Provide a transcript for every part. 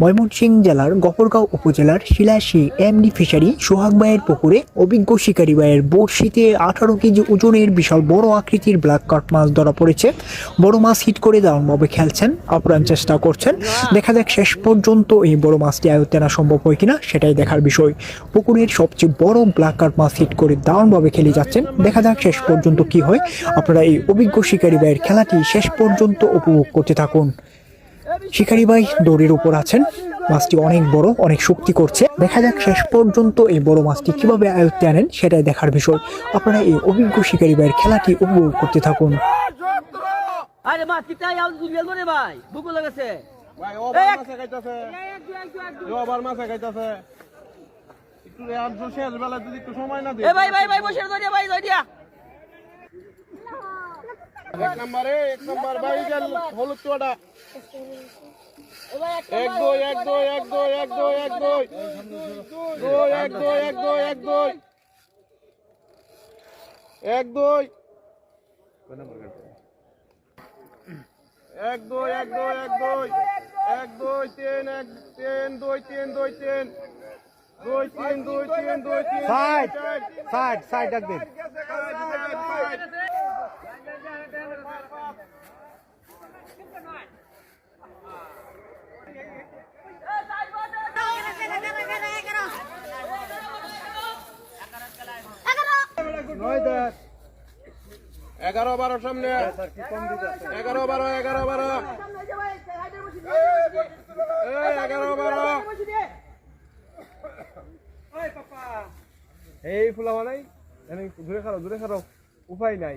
ময়মনসিংহ জেলার গফরগাঁও উপজেলার শিলাশি MD fishery সোহাগ ভাইয়ের পুকুরে অভিজ্ঞ শিকারী ভাইয়ের বড়শিতে আঠারো কেজি ওজনের বিশাল বড় আকৃতির ব্ল্যাক কাট মাছ ধরা পড়েছে। বড় মাছ হিট করে দারুণভাবে খেলছেন, আপ্রাণ চেষ্টা করছেন। দেখা যাক শেষ পর্যন্ত এই বড় মাছটি আয়ত্তে আনা সম্ভব হয় কিনা, সেটাই দেখার বিষয়। পুকুরের সবচেয়ে বড় ব্ল্যাক কাট মাছ হিট করে দারুণভাবে খেলে যাচ্ছেন। দেখা যাক শেষ পর্যন্ত কি হয়। আপনারা এই অভিজ্ঞ শিকারী ভাইয়ের খেলাটি শেষ পর্যন্ত উপভোগ করতে থাকুন। শিকারী ভাই দড়ির উপর আছেন। মাছটি অনেক বড় অনেক শক্তি করছে। দেখা যাক শেষ পর্যন্ত এই বড় মাছটি কীভাবে আয়ত্তে আনেন সেটাই দেখার বিষয়। আপনারা এই অভিজ্ঞ শিকারী ভাইয়ের খেলাটি উপভোগ করতে থাকুন। আরে ভাই। লাগাছে। ভাই মাছে খাইতাছে। মাছে খাইতাছে। একটু আর শেষ বেলা যদি একটু সময় না দিই এ ভাই ভাই ভাই বসে ভাই এক নম্বরে এক নম্বর ভাই গেল হলুদ চুয়াটা এক দুই এক দুই এক দুই এক দুই এক দুই দুই এক দুই এক দুই এক দুই এক দুই এক দুই এক দুই এক দুই এক দুই তিন এক তিন দুই তিন দুই তিন দুই তিন দুই তিন দুই তিন সাইড সাইড সাইড ডাক দিন এগারো বারো সামনে। এগারো বারো এগারো বারো। এগারো বারো। এই ফুলা নাই দূরে খারো দূরে খারো উপায় নাই।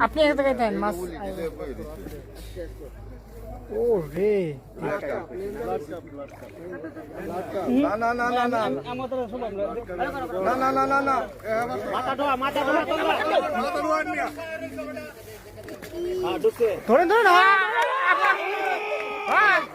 আপনি এক জায়গায় দেন মাছ। ও রে। না না না না না। আমাদের সব আমরা না না না না না। মাথা ধোয়া মাথা ধোয়া মাথা ধোয়া নিয়া ধরেন। ধরেন